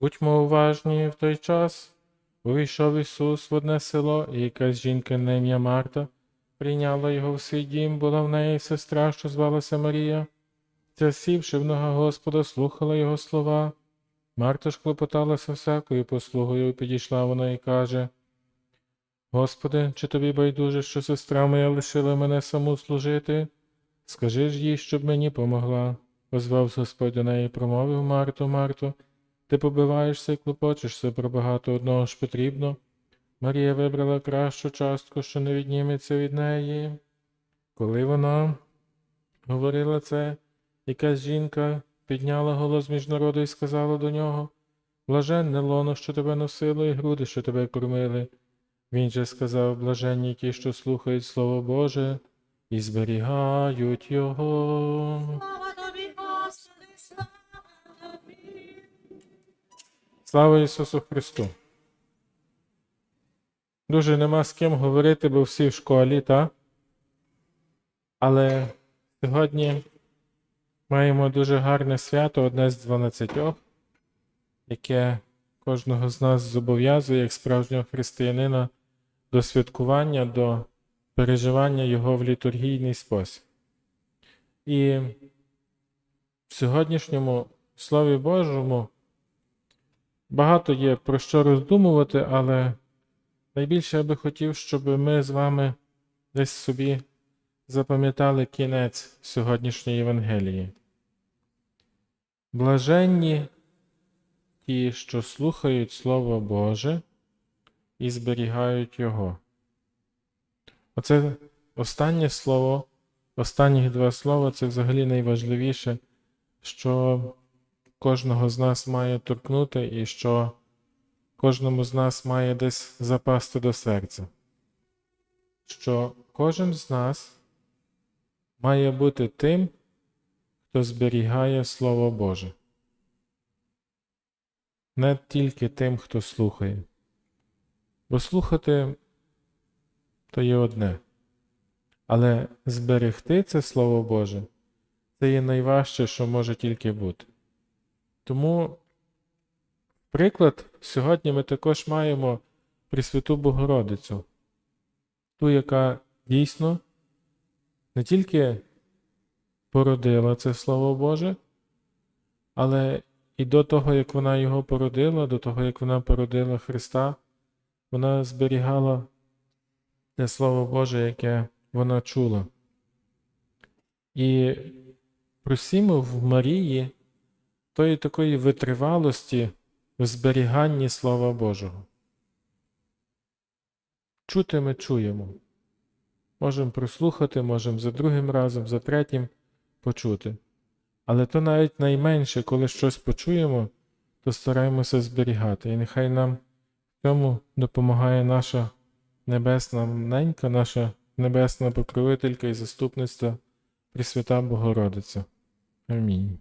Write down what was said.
Будьмо уважні в той час. Увійшов Ісус в одне село, і якась жінка на ім'я Марта прийняла його в свій дім, була в неї сестра, що звалася Марія. Ця сівши в нога Господа, слухала його слова. Марта ж клопоталася всякою послугою, підійшла вона і каже: Господи, чи тобі байдуже, що сестра моя лишила мене саму служити? Скажи ж їй, щоб мені помогла. Озвався Господь до неї промовив Марто, Марто, ти побиваєшся і клопочешся про багато одного ж потрібно. Марія вибрала кращу частку, що не відніметься від неї. Коли вона говорила це, якась жінка підняла голос між народу і сказала до нього Блаженне лоно, що тебе носило, і груди, що тебе кормили. Він же сказав блаженні ті, що слухають Слово Боже і зберігають його. Слава Ісусу Христу! Дуже нема з ким говорити, бо всі в школі, та? Але сьогодні маємо дуже гарне свято, одне з дванадцятьох, яке кожного з нас зобов'язує як справжнього християнина до святкування, до переживання його в літургійний спосіб. І в сьогоднішньому Слові Божому Багато є про що роздумувати, але найбільше я би хотів, щоб ми з вами десь собі запам'ятали кінець сьогоднішньої Євангелії. Блаженні ті, що слухають Слово Боже і зберігають Його. Оце останнє слово, останніх два слова це взагалі найважливіше, що кожного з нас має торкнути і що кожному з нас має десь запасти до серця. Що кожен з нас має бути тим, хто зберігає Слово Боже. Не тільки тим, хто слухає. Бо слухати то є одне. Але зберегти це Слово Боже це є найважче, що може тільки бути. Тому, приклад, сьогодні ми також маємо Пресвяту Богородицю, ту, яка дійсно не тільки породила це Слово Боже, але і до того, як вона його породила, до того, як вона породила Христа, вона зберігала те Слово Боже, яке вона чула. І просімо в Марії тої такої витривалості в зберіганні Слова Божого. Чути ми чуємо. Можемо прослухати, можемо за другим разом, за третім почути. Але то навіть найменше, коли щось почуємо, то стараємося зберігати. І нехай нам в цьому допомагає наша небесна ненька, наша небесна покровителька і заступниця Пресвята Богородиця. Амінь.